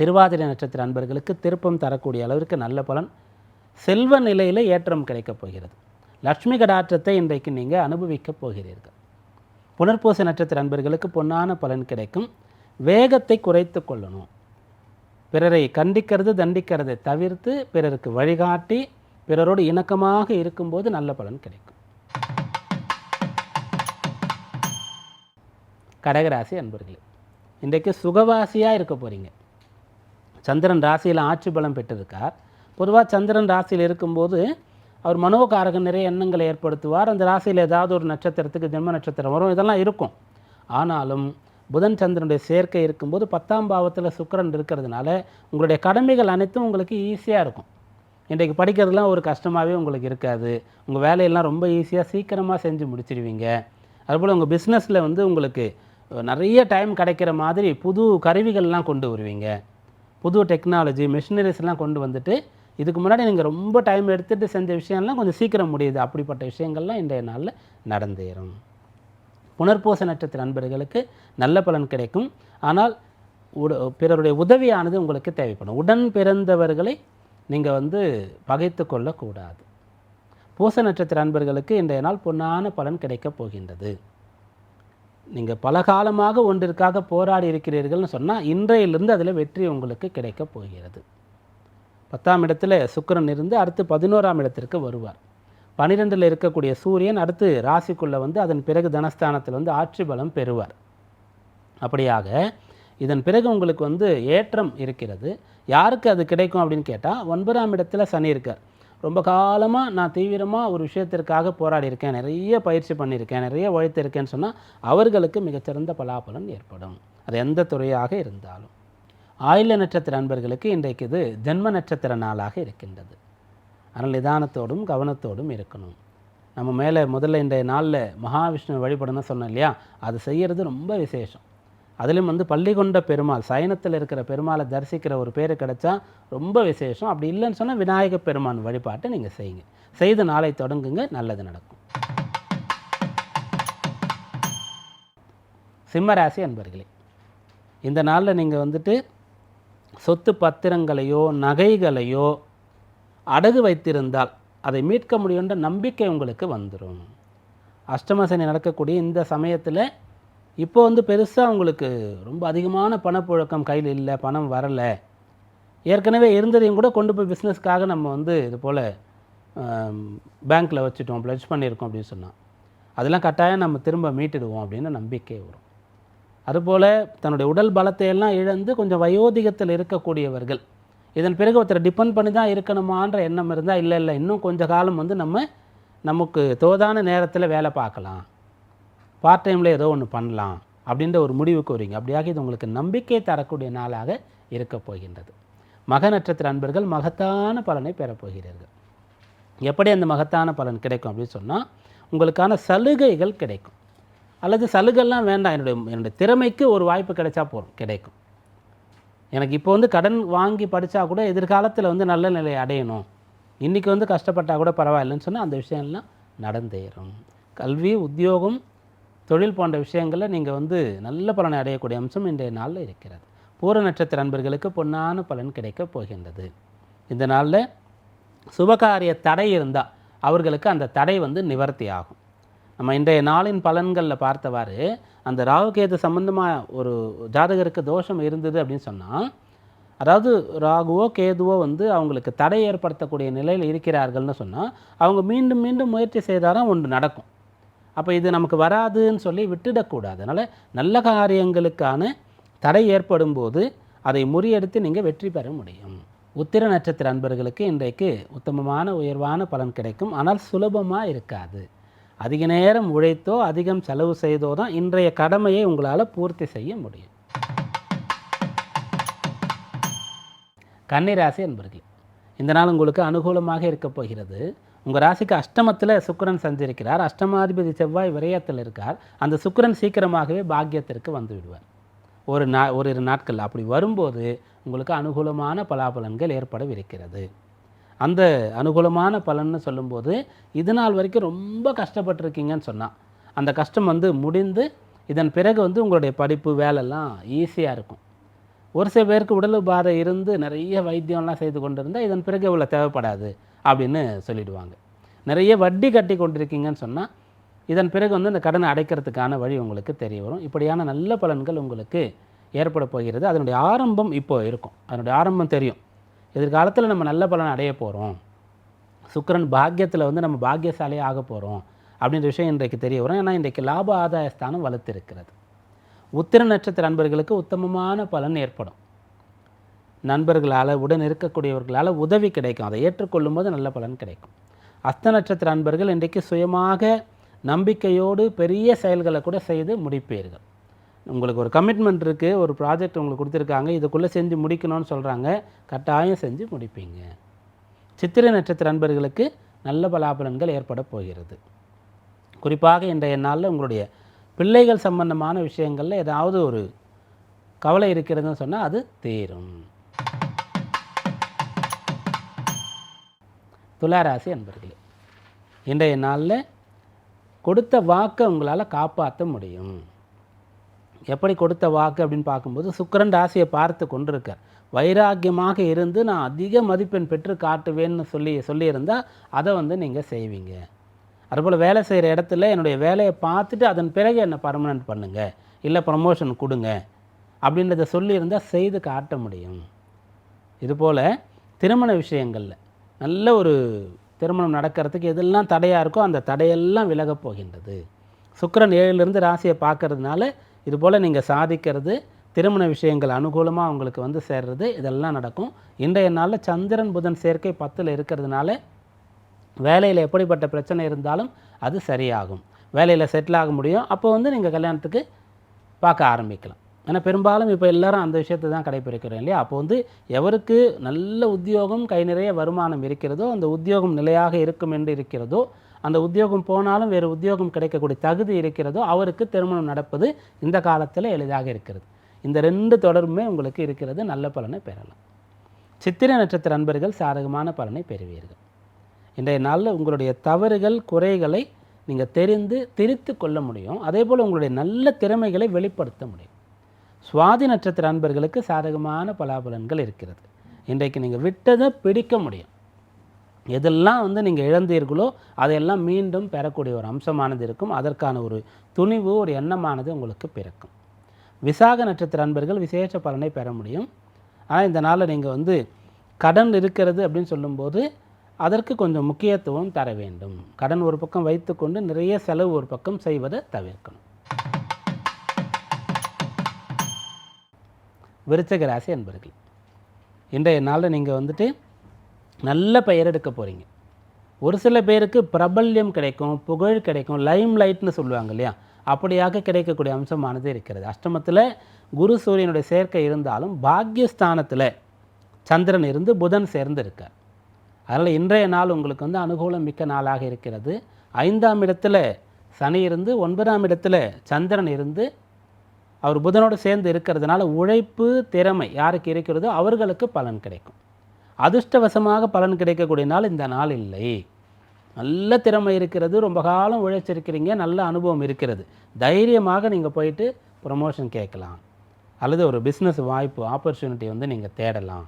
திருவாதிரை நட்சத்திர அன்பர்களுக்கு திருப்பம் தரக்கூடிய அளவிற்கு நல்ல பலன். செல்வ நிலையில் ஏற்றம் கிடைக்கப் போகிறது. லக்ஷ்மி கடாற்றத்தை இன்றைக்கு நீங்கள் அனுபவிக்கப் போகிறீர்கள். புனர்பூச நட்சத்திர அன்பர்களுக்கு பொன்னான பலன் கிடைக்கும். வேகத்தை குறைத்து கொள்ளணும். பிறரை கண்டிக்கிறது தண்டிக்கிறதை தவிர்த்து பிறருக்கு வழிகாட்டி பிறரோடு இணக்கமாக இருக்கும்போது நல்ல பலன் கிடைக்கும். கடகராசி அன்பர்களே இன்றைக்கு சுகவாசியாக இருக்க போகிறீங்க சந்திரன் ராசியில் ஆட்சி பலம் பெற்றிருக்கார். பொதுவாக சந்திரன் ராசியில் இருக்கும்போது அவர் மனோகாரகன் நிறைய எண்ணங்களை ஏற்படுத்துவார். அந்த ராசியில் ஏதாவது ஒரு நட்சத்திரத்துக்கு ஜென்ம நட்சத்திரம் வரும். இதெல்லாம் இருக்கும். ஆனாலும் புதன் சந்திரனுடைய சேர்க்கை இருக்கும்போது பத்தாம் பாவத்தில் சுக்கரன் இருக்கிறதுனால உங்களுடைய கடமைகள் அனைத்தும் உங்களுக்கு ஈஸியாக இருக்கும். இன்றைக்கு படிக்கிறதுலாம் ஒரு கஷ்டமாகவே உங்களுக்கு இருக்காது. உங்கள் வேலையெல்லாம் ரொம்ப ஈஸியாக சீக்கிரமாக செஞ்சு முடிச்சிடுவீங்க அதுபோல் உங்கள் பிஸ்னஸில் வந்து உங்களுக்கு நிறைய டைம் கிடைக்கிற மாதிரி புது கருவிகள்லாம் கொண்டு வருவீங்க. புது டெக்னாலஜி மிஷினரிஸ்லாம் கொண்டு வந்துட்டு இதுக்கு முன்னாடி நீங்கள் ரொம்ப டைம் எடுத்துகிட்டு செஞ்ச விஷயம்லாம் கொஞ்சம் சீக்கிரம் முடியுது. அப்படிப்பட்ட விஷயங்கள்லாம் இன்றைய நாளில் நடந்தேறும். புனர்பூச நட்சத்திர நண்பர்களுக்கு நல்ல பலன் கிடைக்கும். ஆனால் உட பிறருடைய உதவியானது உங்களுக்கு தேவைப்படும். உடன் பிறந்தவர்களை நீங்கள் வந்து பகைத்து கொள்ளக்கூடாது. பூச நட்சத்திர அன்பர்களுக்கு இன்றைய நாள் பொன்னான பலன் கிடைக்கப் போகின்றது. நீங்கள் பல காலமாக ஒன்றிற்காக போராடி இருக்கிறீர்கள்னு சொன்னால் இன்றையிலிருந்து அதில் வெற்றி உங்களுக்கு கிடைக்கப் போகிறது. பத்தாம் இடத்துல சுக்கிரன் இருந்து அடுத்து பதினோராம் இடத்திற்கு வருவார். பன்னிரெண்டில் இருக்கக்கூடிய சூரியன் அடுத்து ராசிக்குள்ளே வந்து அதன் பிறகு தனஸ்தானத்தில் வந்து ஆட்சி பலம் பெறுவார். அப்படியாக இதன் பிறகு உங்களுக்கு வந்து ஏற்றம் இருக்கிறது. யாருக்கு அது கிடைக்கும் அப்படின்னு கேட்டால் ஒன்பதாம் இடத்துல சனி இருக்கார். ரொம்ப காலமாக நான் தீவிரமாக ஒரு விஷயத்திற்காக போராடி இருக்கேன் நிறைய பயிற்சி பண்ணியிருக்கேன் நிறைய உழைத்திருக்கேன்னு சொன்னால் அவர்களுக்கு மிகச்சிறந்த பலாபலன் ஏற்படும். அது எந்த துறையாக இருந்தாலும். ஆயுள நட்சத்திர அன்பர்களுக்கு இன்றைக்கு இது ஜென்ம நட்சத்திர நாளாக இருக்கின்றது. அதனால் நிதானத்தோடும் கவனத்தோடும் இருக்கணும். நம்ம மேலே முதல்ல இன்றைய நாளில் மகாவிஷ்ணு வழிபடணும் சொன்னோம் இல்லையா? அது செய்கிறது ரொம்ப விசேஷம். அதிலும் வந்து பள்ளி கொண்ட பெருமாள் சயனத்தில் இருக்கிற பெருமாளை தரிசிக்கிற ஒரு பேர் கிடைச்சா ரொம்ப விசேஷம். அப்படி இல்லைன்னு சொன்னால் விநாயக பெருமான் வழிபாட்டை நீங்கள் செய்யுங்க. செய்து நாளை தொடங்குங்க. நல்லது நடக்கும். சிம்மராசி அன்பர்களே இந்த நாளில் நீங்கள் வந்துட்டு சொத்து பத்திரங்களையோ நகைகளையோ அடகு வைத்திருந்தால் அதை மீட்க முடியுன்ற நம்பிக்கை உங்களுக்கு வந்துடும் அஷ்டமசனி நடக்கக்கூடிய இந்த சமயத்தில் இப்போ வந்து பெருசாக உங்களுக்கு ரொம்ப அதிகமான பணப்புழக்கம் கையில் இல்லை பணம் வரலை. ஏற்கனவே இருந்ததையும் கூட கொண்டு போய் பிஸ்னஸ்க்காக நம்ம வந்து இது போல் பேங்க்கில் வச்சுட்டோம் ப்ளட்ஜ் பண்ணியிருக்கோம் அப்படின்னு சொன்னால் அதெல்லாம் கட்டாயம் நம்ம திரும்ப மீட்டிடுவோம் அப்படின்னு நம்பிக்கை வரும். அதுபோல் தன்னுடைய உடல் பலத்தை எல்லாம் இழந்து கொஞ்சம் வயோதிகத்தில் இருக்கக்கூடியவர்கள். இதன் பிறகு ஒருத்தரை டிபெண்ட் பண்ணி தான் இருக்கணுமான்ற எண்ணம் இருந்தால் இல்லை இல்லை இன்னும் கொஞ்சம் காலம் வந்து நம்ம நமக்கு தோதான நேரத்தில் வேலை பார்க்கலாம். பார்ட் டைமில் ஏதோ ஒன்று பண்ணலாம் அப்படின்ற ஒரு முடிவுக்கு வரீங்க அப்படியாக இது உங்களுக்கு நம்பிக்கை தரக்கூடிய நாளாக இருக்கப் போகின்றது. மக நட்சத்திர அன்பர்கள் மகத்தான பலனை பெறப்போகிறீர்கள் எப்படி அந்த மகத்தான பலன் கிடைக்கும் அப்படின்னு சொன்னால் உங்களுக்கான சலுகைகள் கிடைக்கும். அல்லது சலுகைலாம் வேண்டாம். என்னுடைய என்னுடைய திறமைக்கு ஒரு வாய்ப்பு கிடைச்சா போதும் கிடைக்கும். எனக்கு இப்போ வந்து கடன் வாங்கி படித்தா கூட எதிர்காலத்தில் வந்து நல்ல நிலையை அடையணும். இன்றைக்கி வந்து கஷ்டப்பட்டால் கூட பரவாயில்லைன்னு சொன்னால் அந்த விஷயம்லாம் நடந்தேறும் கல்வி உத்தியோகம் தொழில் போன்ற விஷயங்களில் நீங்கள் வந்து நல்ல பலனை அடையக்கூடிய அம்சம் இன்றைய நாளில் இருக்கிறது. பூர நட்சத்திர அன்பர்களுக்கு பொன்னான பலன் கிடைக்கப் போகின்றது. இந்த நாளில் சுபகாரிய தடை இருந்தால் அவர்களுக்கு அந்த தடை வந்து நிவர்த்தி ஆகும். நம்ம இன்றைய நாளின் பலன்களில் பார்த்தவாறு அந்த ராகுகேது சம்பந்தமாக ஒரு ஜாதகருக்கு தோஷம் இருந்தது அப்படின்னு சொன்னால் அதாவது ராகுவோ கேதுவோ வந்து அவங்களுக்கு தடை ஏற்படுத்தக்கூடிய நிலையில் இருக்கிறார்கள்னு சொன்னால் அவங்க மீண்டும் மீண்டும் முயற்சி செய்தாலும் ஒன்று நடக்கும். அப்போ இது நமக்கு வராதுன்னு சொல்லி விட்டுடக்கூடாது அதனால் நல்ல காரியங்களுக்கான தடை ஏற்படும் போது அதை முறியடித்து நீங்கள் வெற்றி பெற முடியும். உத்திர நட்சத்திர அன்பர்களுக்கு இன்றைக்கு உத்தமமான உயர்வான பலன் கிடைக்கும். ஆனால் சுலபமாக இருக்காது. அதிக நேரம் உழைத்தோ அதிகம் செலவு செய்தோ தான் இன்றைய கடமையை உங்களால் பூர்த்தி செய்ய முடியும். கன்னிராசி என்பர்கள் இந்த நாள் உங்களுக்கு அனுகூலமாக இருக்கப் போகிறது. உங்கள் ராசிக்கு அஷ்டமத்தில் சுக்கிரன் சஞ்சரிக்கிறார். அஷ்டமாதிபதி செவ்வாய் விரயத்தில் இருக்கார். அந்த சுக்கரன் சீக்கிரமாகவே பாக்கியத்திற்கு வந்து விடுவார். ஒரு நா ஒரு இரு நாட்கள் அப்படி வரும்போது உங்களுக்கு அனுகூலமான பலாபலன்கள் ஏற்படவிருக்கிறது. அந்த அனுகூலமான பலன்னு சொல்லும்போது இது நாள் வரைக்கும் ரொம்ப கஷ்டப்பட்டிருக்கீங்கன்னு சொன்னால் அந்த கஷ்டம் வந்து முடிந்து இதன் பிறகு வந்து உங்களுடைய படிப்பு வேலைலாம் ஈஸியாக இருக்கும். ஒரு சில பேருக்கு உடல் உபாதை இருந்து நிறைய வைத்தியம்லாம் செய்து கொண்டு இருந்தால் இதன் பிறகு இவ்வளோ தேவைப்படாது அப்படின்னு சொல்லிடுவாங்க. நிறைய வட்டி கட்டி கொண்டிருக்கீங்கன்னு சொன்னால் இதன் பிறகு வந்து இந்த கடனை அடைக்கிறதுக்கான வழி உங்களுக்கு தெரிய வரும். இப்படியான நல்ல பலன்கள் உங்களுக்கு ஏற்பட போகிறது. அதனுடைய ஆரம்பம் இப்போது இருக்கும். அதனுடைய ஆரம்பம் தெரியும். எதிர்காலத்தில் நம்ம நல்ல பலன் அடைய போகிறோம் சுக்கரன் பாக்கியத்தில் வந்து நம்ம பாக்கியசாலியாக ஆக போகிறோம் அப்படின்ற விஷயம் இன்றைக்கு தெரிய வரும். ஏன்னா இன்றைக்கு லாப ஆதாய ஸ்தானம் வளர்த்திருக்கிறது உத்திர நட்சத்திர நண்பர்களுக்கு உத்தமமான பலன் ஏற்படும். நண்பர்களால் உடன் இருக்கக்கூடியவர்களால் உதவி கிடைக்கும். அதை ஏற்றுக்கொள்ளும் போது நல்ல பலன் கிடைக்கும். அஸ்த நட்சத்திர அன்பர்கள் இன்றைக்கு சுயமாக நம்பிக்கையோடு பெரிய செயல்களை கூட செய்து முடிப்பீர்கள். உங்களுக்கு ஒரு கமிட்மெண்ட் இருக்குது ஒரு ப்ராஜெக்ட் உங்களுக்கு கொடுத்துருக்காங்க இதுக்குள்ளே செஞ்சு முடிக்கணும்னு சொல்கிறாங்க கட்டாயம் செஞ்சு முடிப்பீங்க. சித்திரை நட்சத்திர அன்பர்களுக்கு நல்ல பலாபலன்கள் ஏற்பட போகிறது. குறிப்பாக இன்றைய நாளில் உங்களுடைய பிள்ளைகள் சம்பந்தமான விஷயங்களில் ஏதாவது ஒரு கவலை இருக்கிறதுன்னு சொன்னால் அது தீரும். துளாராசி அன்பர்களே இன்றைய நாளில் கொடுத்த வாக்கை உங்களால் காப்பாற்ற முடியும். எப்படி கொடுத்த வாக்கு அப்படின்னு பார்க்கும்போது சுக்கரன் ராசியை பார்த்து கொண்டிருக்கார். வைராக்கியமாக இருந்து நான் அதிக மதிப்பெண் பெற்று காட்டுவேன்னு சொல்லி சொல்லியிருந்தால் அதை வந்து நீங்கள் செய்வீங்க. அதுபோல் வேலை செய்கிற இடத்துல என்னுடைய வேலையை பார்த்துட்டு அதன் பிறகு என்னை பர்மனெண்ட் பண்ணுங்கள் இல்லை ப்ரமோஷன் கொடுங்க. அப்படின்றத சொல்லியிருந்தால் செய்து காட்ட முடியும். இதுபோல் திருமண விஷயங்களில் நல்ல ஒரு திருமணம் நடக்கிறதுக்கு எதெல்லாம் தடையாக இருக்கோ அந்த தடையெல்லாம் விலகப் போகின்றது. சுக்கரன் ஏழிலிருந்து ராசியை பார்க்கறதுனால இதுபோல் நீங்கள் சாதிக்கிறது திருமண விஷயங்கள் அனுகூலமாக உங்களுக்கு வந்து சேர்றது இதெல்லாம் நடக்கும். இன்றைய நாளில் சந்திரன் புதன் சேர்க்கை பத்தில் இருக்கிறதுனால வேலையில் எப்படிப்பட்ட பிரச்சனை இருந்தாலும் அது சரியாகும். வேலையில் செட்டில் ஆக முடியும். அப்போ வந்து நீங்கள் கல்யாணத்துக்கு பார்க்க ஆரம்பிக்கலாம். ஏன்னா பெரும்பாலும் இப்போ எல்லாரும் அந்த விஷயத்தை தான் கடைப்பிடிக்கிறோம் இல்லையா? அப்போ வந்து எவருக்கு நல்ல உத்தியோகம் கை நிறைய வருமானம் இருக்கிறதோ அந்த உத்தியோகம் நிலையாக இருக்கும் என்று இருக்கிறதோ அந்த உத்தியோகம் போனாலும் வேறு உத்தியோகம் கிடைக்கக்கூடிய தகுதி இருக்கிறதோ அவருக்கு திருமணம் நடப்பது இந்த காலத்தில் எளிதாக இருக்கிறது. இந்த ரெண்டு தொடர்புமே உங்களுக்கு இருக்கிறது நல்ல பலனை பெறலாம். சித்திரை நட்சத்திர அன்பர்கள் சாதகமான பலனை பெறுவீர்கள். இன்றைய நாளில் உங்களுடைய தவறுகள் குறைகளை நீங்கள் தெரிந்து திரித்து கொள்ள முடியும். அதே போல் உங்களுடைய நல்ல திறமைகளை வெளிப்படுத்த முடியும். சுவாதி நட்சத்திர அன்பர்களுக்கு சாதகமான பலாபலன்கள் இருக்கிறது. இன்றைக்கு நீங்கள் விட்டதை பிடிக்க முடியும். எதெல்லாம் வந்து நீங்கள் இழந்தீர்களோ அதையெல்லாம் மீண்டும் பெறக்கூடிய ஒரு அம்சமானது இருக்கும். அதற்கான ஒரு துணிவு ஒரு எண்ணமானது உங்களுக்கு பிறக்கும். விசாக நட்சத்திர அன்பர்கள் விசேஷ பலனை பெற முடியும். ஆனால் இந்த நாளில் நீங்கள் வந்து கடன் இருக்கிறது அப்படின்னு சொல்லும்போது அதற்கு கொஞ்சம் முக்கியத்துவம் தர வேண்டும். கடன் ஒரு பக்கம் வைத்துக்கொண்டு நிறைய செலவு ஒரு பக்கம் செய்வதை தவிர்க்கணும். விருச்சக ராசி அன்பர்கள் இன்றைய நாளில் நீங்கள் வந்துட்டு நல்ல பெயர் எடுக்க போகிறீங்க ஒரு சில பேருக்கு பிரபல்யம் கிடைக்கும் புகழ் கிடைக்கும் லைம் லைட்னு சொல்லுவாங்க இல்லையா? அப்படியாக கிடைக்கக்கூடிய அம்சமானது இருக்கிறது. அஷ்டமத்தில் குரு சூரியனுடைய சேர்க்கை இருந்தாலும் பாக்யஸ்தானத்தில் சந்திரன் இருந்து புதன் சேர்ந்து இருக்கார். அதனால் இன்றைய நாள் உங்களுக்கு வந்து அனுகூலம் மிக்க நாளாக இருக்கிறது. ஐந்தாம் இடத்துல சனி இருந்து ஒன்பதாம் இடத்துல சந்திரன் இருந்து அவர் புதனோடு சேர்ந்து இருக்கிறதுனால உழைப்பு திறமை யாருக்கு இருக்கிறதோ அவர்களுக்கு பலன் கிடைக்கும். அதிர்ஷ்டவசமாக பலன் கிடைக்கக்கூடிய நாள் இந்த நாள் இல்லை. நல்ல திறமை இருக்கிறது ரொம்ப காலம் உழைச்சிருக்கிறீங்க நல்ல அனுபவம் இருக்கிறது. தைரியமாக நீங்கள் போயிட்டு ப்ரொமோஷன் கேட்கலாம். அல்லது ஒரு பிஸ்னஸ் வாய்ப்பு ஆப்பர்ச்சுனிட்டி வந்து நீங்கள் தேடலாம்.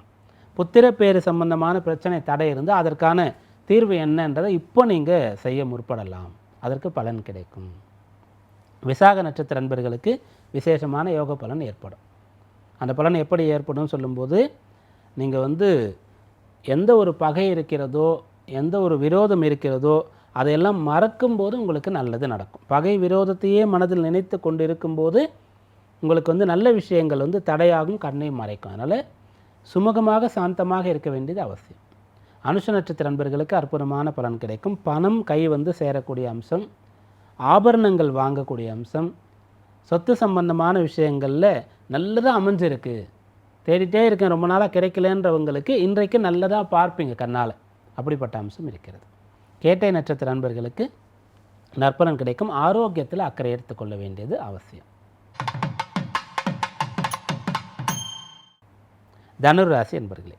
புத்திரப்பேறு சம்பந்தமான பிரச்சனை தடை இருந்து அதற்கான தீர்வு என்னன்றதை இப்போ நீங்கள் செய்ய முற்படலாம். அதற்கு பலன் கிடைக்கும். விசாக நட்சத்திர நண்பர்களுக்கு விசேஷமான யோக பலன் ஏற்படும். அந்த பலன் எப்படி ஏற்படும் சொல்லும்போது நீங்கள் வந்து எந்த ஒரு பகை இருக்கிறதோ எந்த ஒரு விரோதம் இருக்கிறதோ அதையெல்லாம் மறக்கும்போது உங்களுக்கு நல்லது நடக்கும். பகை விரோதத்தையே மனதில் நினைத்து கொண்டு இருக்கும்போது உங்களுக்கு வந்து நல்ல விஷயங்கள் வந்து தடையாகும் கண்ணையும் மறைக்கும். அதனால் சுமூகமாக சாந்தமாக இருக்க வேண்டியது அவசியம். அனுஷ நட்சத்திர நண்பர்களுக்கு அற்புதமான பலன் கிடைக்கும். பணம் கை வந்து சேரக்கூடிய அம்சம். ஆபரணங்கள் வாங்கக்கூடிய அம்சம். சொத்து சம்பந்தமான விஷயங்களில் நல்லதாக அமைஞ்சிருக்கு. தேடிட்டே இருக்கேன் ரொம்ப நாளாக கிடைக்கலன்றவங்களுக்கு இன்றைக்கு நல்லதாக பார்ப்பீங்க கண்ணால். அப்படிப்பட்ட அம்சம் இருக்கிறது. கேட்டை நட்சத்திர நண்பர்களுக்கு நற்பலன் கிடைக்கும். ஆரோக்கியத்தில் அக்கறை எடுத்துக்கொள்ள வேண்டியது அவசியம். தனுராசி என்பர்களே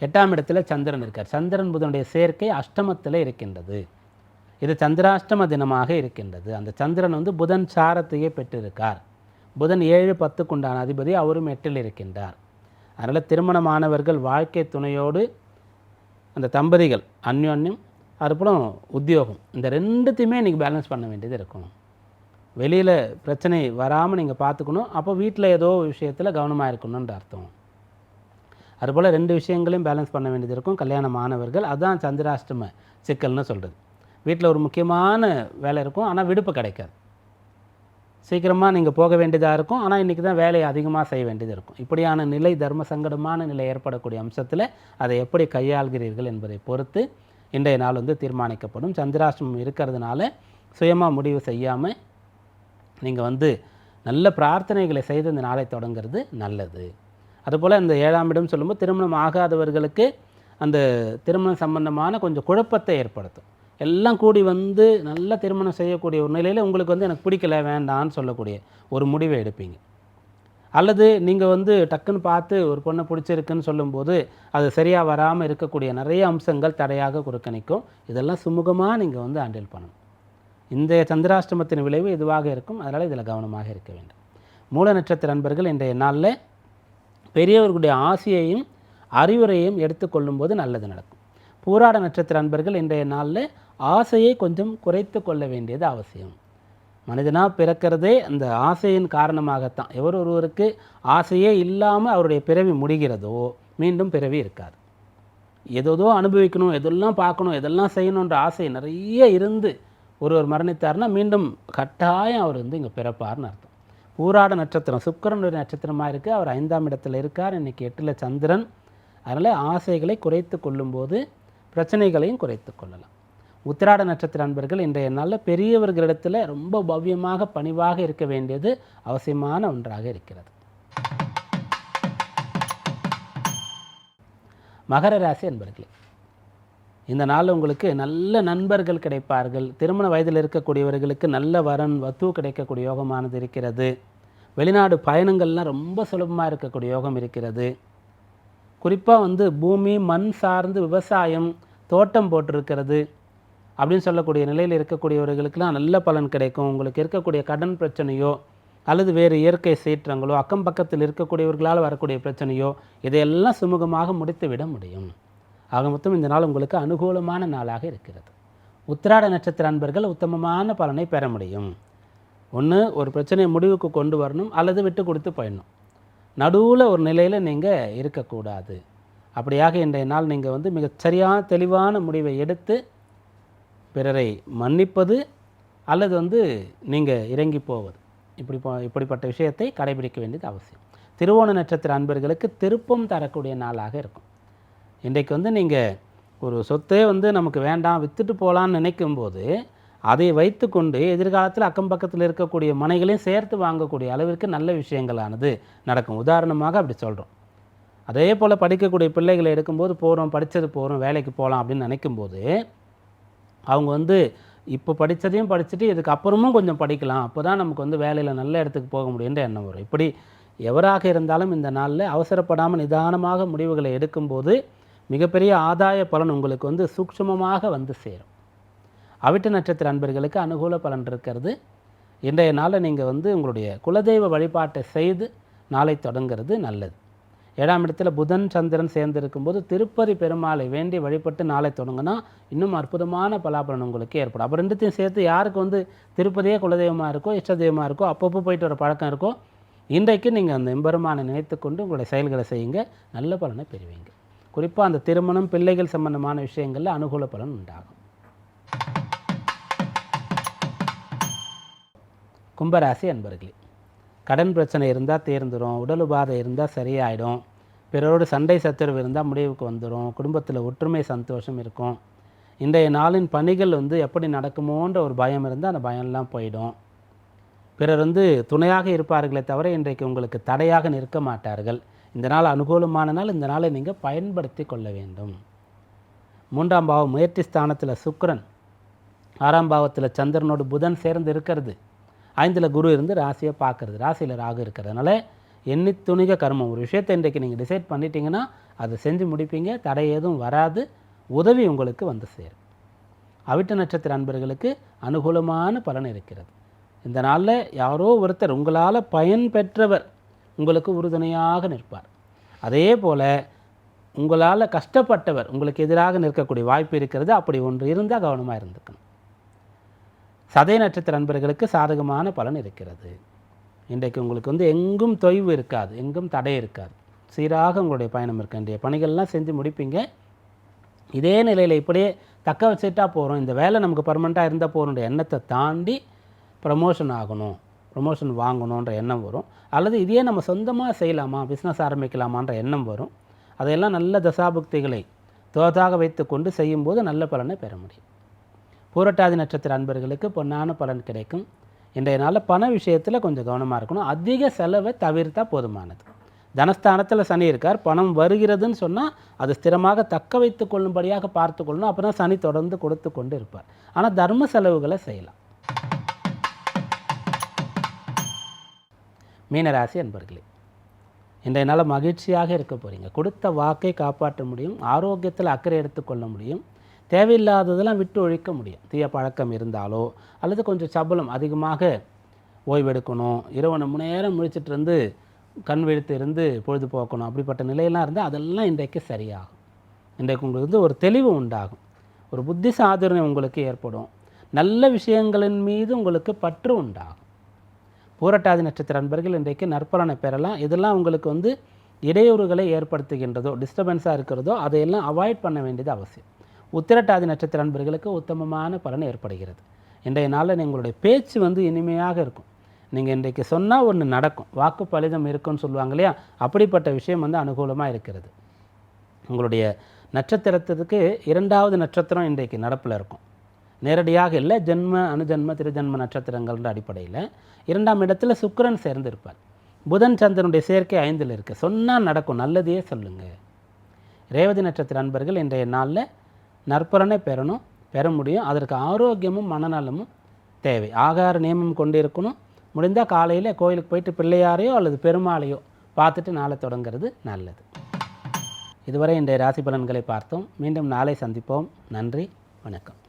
எட்டாம் இடத்துல சந்திரன் இருக்கார். சந்திரன் புதனுடைய சேர்க்கை அஷ்டமத்தில் இருக்கின்றது. இது சந்திராஷ்டம தினமாக இருக்கின்றது. அந்த சந்திரன் வந்து புதன் சாரத்தையே பெற்றிருக்கார். புதன் ஏழு பத்துக்குண்டான அதிபதி அவரும் எட்டில் இருக்கின்றார். அதனால் திருமணமானவர்கள் வாழ்க்கை துணையோடு அந்த தம்பதிகள் அந்யோன்யம் அதுபோல் உத்தியோகம் இந்த ரெண்டுத்தையுமே இன்றைக்கி பேலன்ஸ் பண்ண வேண்டியது இருக்கும் வெளியில் பிரச்சனை வராமல் நீங்கள் பார்த்துக்கணும். அப்போ வீட்டில் ஏதோ விஷயத்தில் கவனமாக இருக்கணுன்ற அர்த்தம். அதுபோல் ரெண்டு விஷயங்களையும் பேலன்ஸ் பண்ண வேண்டியது இருக்கும். கல்யாணமானவர்கள் அதுதான் சந்திராஷ்டம சிக்கல்னு சொல்கிறது வீட்டில் ஒரு முக்கியமான வேலை இருக்கும். ஆனால் விடுப்பு கிடைக்காது. சீக்கிரமாக நீங்கள் போக வேண்டியதாக இருக்கும். ஆனால் இன்றைக்கி தான் வேலையை அதிகமாக செய்ய வேண்டியது இருக்கும். இப்படியான நிலை தர்ம சங்கடமான நிலை ஏற்படக்கூடிய அம்சத்தில் அதை எப்படி கையாள்கிறீர்கள் என்பதை பொறுத்து இன்றைய நாள் வந்து தீர்மானிக்கப்படும். சந்திராஷ்டமம் இருக்கிறதுனால சுயமாக முடிவு செய்யாமல் நீங்கள் வந்து நல்ல பிரார்த்தனைகளை செய்து இந்த நாளை தொடங்குறது நல்லது. அதுபோல் இந்த ஏழாம் இடம் சொல்லும்போது திருமணம் ஆகாதவர்களுக்கு அந்த திருமணம் சம்பந்தமான கொஞ்சம் குழப்பத்தை ஏற்படுத்தும். எல்லாம் கூடி வந்து நல்ல திருமணம் செய்யக்கூடிய ஒரு நிலையில் உங்களுக்கு வந்து எனக்கு பிடிக்கல வேண்டான்னு சொல்லக்கூடிய ஒரு முடிவை எடுப்பீங்க. அல்லது நீங்கள் வந்து டக்குன்னு பார்த்து ஒரு பொண்ணை பிடிச்சிருக்குன்னு சொல்லும்போது அது சரியாக வராமல் இருக்கக்கூடிய நிறைய அம்சங்கள் தடையாக குறுக்க நிற்கும் இதெல்லாம் சுமூகமாக நீங்கள் வந்து ஹேண்டில் பண்ணணும். இந்த சந்திராஷ்டமத்தின் விளைவு இதுவாக இருக்கும். அதனால் இதில் கவனமாக இருக்க வேண்டும். மூல நட்சத்திர நண்பர்கள் இன்றைய நாளில் பெரியவர்களுடைய ஆசையையும் அறிவுரையையும் எடுத்துக்கொள்ளும்போது நல்லது நடக்கும். பூராட நட்சத்திர அன்பர்கள் இன்றைய நாளில் ஆசையை கொஞ்சம் குறைத்து கொள்ள வேண்டியது அவசியம். மனிதனாக பிறக்கிறதே அந்த ஆசையின் காரணமாகத்தான். எவர் ஒருவருக்கு ஆசையே இல்லாமல் அவருடைய பிறவி முடிகிறதோ மீண்டும் பிறவி இருக்காது. எதோ அனுபவிக்கணும் எதெல்லாம் பார்க்கணும் எதெல்லாம் செய்யணுன்ற ஆசை நிறைய இருந்து ஒருவர் மரணித்தார்னா மீண்டும் கட்டாயம் அவர் வந்து இங்கே பிறப்பார்னு அர்த்தம். பூராட நட்சத்திரம் சுக்கரனுடைய நட்சத்திரமாக இருக்குது அவர் ஐந்தாம் இடத்துல இருக்கார். இன்றைக்கி எட்டில் சந்திரன். அதனால் ஆசைகளை குறைத்து கொள்ளும்போது பிரச்சனைகளையும் குறைத்து கொள்ளலாம். உத்திராட நட்சத்திர அன்பர்கள் இன்றைய நாளில் பெரியவர்களிடத்தில் ரொம்ப பவ்யமாக பணிவாக இருக்க வேண்டியது அவசியமான ஒன்றாக இருக்கிறது. மகர ராசி அன்பர்களே இந்த நாள் உங்களுக்கு நல்ல நண்பர்கள் கிடைப்பார்கள். திருமண வயதில் இருக்கக்கூடியவர்களுக்கு நல்ல வரன் வத்து கிடைக்கக்கூடிய யோகமானது இருக்கிறது. வெளிநாடு பயணங்கள்லாம் ரொம்ப சுலபமாக இருக்கக்கூடிய யோகம் இருக்கிறது. குறிப்பாக வந்து பூமி மண் சார்ந்து விவசாயம் தோட்டம் போட்டிருக்கிறது. அப்படின்னு சொல்லக்கூடிய நிலையில் இருக்கக்கூடியவர்களுக்கெல்லாம் நல்ல பலன் கிடைக்கும். உங்களுக்கு இருக்கக்கூடிய கடன் பிரச்சனையோ அல்லது வேறு இயற்கை சீற்றங்களோ அக்கம் பக்கத்தில் இருக்கக்கூடியவர்களால் வரக்கூடிய பிரச்சனையோ இதையெல்லாம் சுமூகமாக முடித்து விட முடியும். ஆக மொத்தம் இந்த நாள் உங்களுக்கு அனுகூலமான நாளாக இருக்கிறது. உத்திராட நட்சத்திர அன்பர்கள் உத்தமமான பலனை பெற முடியும். ஒன்று ஒரு பிரச்சனையை முடிவுக்கு கொண்டு வரணும் அல்லது விட்டு கொடுத்து போயிடணும். நடுவில் ஒரு நிலையில் நீங்கள் இருக்கக்கூடாது. அப்படியாக இன்றைய நாள் நீங்கள் வந்து மிகச் சரியான தெளிவான முடிவை எடுத்து பிறரை மன்னிப்பது அல்லது வந்து நீங்கள் இறங்கி போவது. இப்படி போ இப்படிப்பட்ட விஷயத்தை கடைபிடிக்க வேண்டியது அவசியம். திருவோண நட்சத்திர அன்பர்களுக்கு திருப்பம் தரக்கூடிய நாளாக இருக்கும். இன்றைக்கு வந்து நீங்கள் ஒரு சொத்தே வந்து நமக்கு வேண்டாம் விற்றுட்டு போகலான்னு நினைக்கும்போது அதை வைத்துக்கொண்டு எதிர்காலத்தில் அக்கம் பக்கத்தில் இருக்கக்கூடிய மனைகளையும் சேர்த்து வாங்கக்கூடிய அளவிற்கு நல்ல விஷயங்களானது நடக்கும். உதாரணமாக அப்படி சொல்கிறோம் அதே போல் படிக்கக்கூடிய பிள்ளைகளை எடுக்கும்போது போகிறோம் படித்தது போகிறோம் வேலைக்கு போகலாம் அப்படின்னு நினைக்கும்போது அவங்க வந்து இப்போ படித்ததையும் படிச்சுட்டு இதுக்கப்புறமும் கொஞ்சம் படிக்கலாம். அப்போ தான் நமக்கு வந்து வேலையில் நல்ல இடத்துக்கு போக முடியுன்ற எண்ணம் வரும். இப்படி எவராக இருந்தாலும் இந்த நாளில் அவசரப்படாமல் நிதானமாக முடிவுகளை எடுக்கும்போது மிகப்பெரிய ஆதாய பலன் உங்களுக்கு வந்து சூக்ஷ்மமாக வந்து சேரும். அவிட்ட நட்சத்திர அன்பர்களுக்கு அனுகூல பலன் இருக்கிறது. இன்றைய நாளில் நீங்கள் வந்து உங்களுடைய குலதெய்வ வழிபாட்டை செய்து நாளை தொடங்குறது நல்லது. ஏழாம் இடத்துல புதன் சந்திரன் சேர்ந்து இருக்கும்போது திருப்பதி பெருமாளை வேண்டி வழிபட்டு நாளை தொடங்கினா இன்னும் அற்புதமான பலாபலன் உங்களுக்கு ஏற்படும். அப்போ ரெண்டுத்தையும் சேர்த்து யாருக்கு வந்து திருப்பதியே குலதெய்வமாக இருக்கோ இஷ்ட தெய்வமாக இருக்கோ அப்பப்போ போயிட்டு வர பழக்கம் இருக்கோ இன்றைக்கு நீங்கள் அந்த எம்பெருமானை நினைத்து கொண்டு உங்களுடைய செயல்களை செய்யுங்க. நல்ல பலனை பெறுவீங்க. குறிப்பாக அந்த திருமணம் பிள்ளைகள் சம்பந்தமான விஷயங்களில் அனுகூல பலன் உண்டாகும். கும்பராசி அன்பர்களே கடன் பிரச்சனை இருந்தால் தேர்ந்துடும் உடல் உபாதை இருந்தால் சரியாயிடும். பிறரோடு சண்டை சச்சரவு இருந்தால் முடிவுக்கு வந்துடும் குடும்பத்தில் ஒற்றுமை சந்தோஷம் இருக்கும். இன்றைய நாளின் பணிகள் வந்து எப்படி நடக்குமோன்ற ஒரு பயம் இருந்தால் அந்த பயம்லாம் போயிடும். பிறர் வந்து துணையாக இருப்பார்களே தவிர இன்றைக்கு உங்களுக்கு தடையாக நிற்க மாட்டார்கள். இந்த நாள் அனுகூலமான நாள். இந்த நாளை நீங்கள் பயன்படுத்தி கொள்ள வேண்டும். மூன்றாம் பாவம் முயற்சி ஸ்தானத்தில் சுக்கரன். ஆறாம் பாவத்தில் சந்திரனோடு புதன் சேர்ந்து இருக்கிறது. ஐந்தில் குரு இருந்து ராசியை பார்க்குறது. ராசியில் ராகு இருக்கிறதுனால எண்ணி துணிக கர்மம். ஒரு விஷயத்தை இன்றைக்கு நீங்கள் டிசைட் பண்ணிட்டீங்கன்னா அதை செஞ்சு முடிப்பீங்க. தடை எதுவும் வராது. உதவி உங்களுக்கு வந்து சேரும். அவிட்ட நட்சத்திர அன்பர்களுக்கு அனுகூலமான பலன் இருக்கிறது. இந்த நாளில் யாரோ ஒருத்தர் உங்களால் பயன் பெற்றவர் உங்களுக்கு உறுதுணையாக நிற்பார். அதே போல் உங்களால் கஷ்டப்பட்டவர் உங்களுக்கு எதிராக நிற்கக்கூடிய வாய்ப்பு இருக்கிறது. அப்படி ஒன்று இருந்தால் கவனமாக இருந்துக்கணும். சதய நட்சத்திர அன்பர்களுக்கு சாதகமான பலன் இருக்கிறது. இன்றைக்கு உங்களுக்கு வந்து எங்கும் தொய்வு இருக்காது எங்கும் தடை இருக்காது. சீராக உங்களுடைய பயணம் இருக்க. வேண்டிய பணிகள்லாம் செஞ்சு முடிப்பீங்க. இதே நிலையில் இப்படியே தக்க வச்சுட்டா போகிறோம் இந்த வேலை நமக்கு பர்மனெண்ட்டாக இருந்தால் போகிறோன்ற எண்ணத்தை தாண்டி ப்ரமோஷன் ஆகணும். ப்ரமோஷன் வாங்கணுன்ற எண்ணம் வரும். அல்லது இதையே நம்ம சொந்தமாக செய்யலாமா? பிஸ்னஸ் ஆரம்பிக்கலாமான்ற எண்ணம் வரும். அதையெல்லாம் நல்ல தசாபுக்திகளை தோதாக வைத்துக்கொண்டு செய்யும்போது நல்ல பலனை பெற முடியும். பூரட்டாதி நட்சத்திர அன்பர்களுக்கு பொன்னான பலன் கிடைக்கும். இன்றைய நாளில் பண விஷயத்தில் கொஞ்சம் கவனமாக இருக்கணும். அதிக செலவை தவிர்த்தா போதுமானது. தனஸ்தானத்தில் சனி இருக்கார். பணம் வருகிறதுன்னு சொன்னால் அது ஸ்திரமாக தக்க வைத்து கொள்ளும்படியாக பார்த்து கொள்ளணும். அப்போ தான் சனி தொடர்ந்து கொடுத்து கொண்டு இருப்பார். ஆனால் தர்ம செலவுகளை செய்யலாம். மீனராசி அன்பர்களே இன்றைய நாள் மகிழ்ச்சியாக இருக்க போகிறீங்க கொடுத்த வாக்கை காப்பாற்ற முடியும். ஆரோக்கியத்தில் அக்கறை எடுத்துக்கொள்ள முடியும். தேவையில்லாததெல்லாம் விட்டு ஒழிக்க முடியும். தீய பழக்கம் இருந்தாலோ அல்லது கொஞ்சம் சபலம் அதிகமாக ஓய்வெடுக்கணும் இரவு நம்ம நேரம் முழிச்சிட்டு இருந்து கண் விழித்து இருந்து பொழுது போக்கணும். அப்படிப்பட்ட நிலையெல்லாம் இருந்தால் அதெல்லாம் இன்றைக்கு சரியாகும். இன்றைக்கு உங்களுக்கு வந்து ஒரு தெளிவு உண்டாகும். ஒரு புத்தி சாதுரியம் உங்களுக்கு ஏற்படும். நல்ல விஷயங்களின் மீது உங்களுக்கு பற்று உண்டாகும். பூரட்டாதி நட்சத்திர அன்பர்கள் இன்றைக்கு நற்பலனை பெறலாம். இதெல்லாம் உங்களுக்கு வந்து இடையூறுகளை ஏற்படுத்துகின்றதோ டிஸ்டர்பன்ஸாக இருக்கிறதோ அதையெல்லாம் அவாய்ட் பண்ண வேண்டியது அவசியம். உத்திரட்டாதி நட்சத்திர அன்பர்களுக்கு உத்தமமான பலன் ஏற்படுகிறது. இன்றைய நாளில் உங்களுடைய பேச்சு வந்து இனிமையாக இருக்கும். நீங்கள் இன்றைக்கு சொன்னால் ஒன்று நடக்கும். வாக்கு பலிதம் இருக்குன்னு சொல்லுவாங்க இல்லையா? அப்படிப்பட்ட விஷயம் வந்து அனுகூலமாக இருக்கிறது. உங்களுடைய நட்சத்திரத்துக்கு இரண்டாவது நட்சத்திரம் இன்றைக்கு நடப்பில் இருக்கும். நேரடியாக இல்லை ஜென்ம அனுஜன்ம திருஜன்ம நட்சத்திரங்கள்ன்ற அடிப்படையில். இரண்டாம் இடத்துல சுக்கரன் சேர்ந்திருப்பார். புதன் சந்திரனுடைய சேர்க்கை ஐந்தில் இருக்குது சொன்னால் நடக்கும். நல்லதையே சொல்லுங்கள் ரேவதி நட்சத்திர அன்பர்கள் இன்றைய நாளில் நற்பலனை பெறணும் பெற முடியும். அதற்கு ஆரோக்கியமும் மனநலமும் தேவை. ஆகார நியமம் கொண்டு இருக்கணும். முடிந்தால் காலையில் கோயிலுக்கு போயிட்டு பிள்ளையாரையோ அல்லது பெருமாளையோ பார்த்துட்டு நாளை தொடங்கிறது நல்லது. இதுவரை இன்றைய ராசி பலன்களை பார்த்தோம். மீண்டும் நாளை சந்திப்போம். நன்றி வணக்கம்.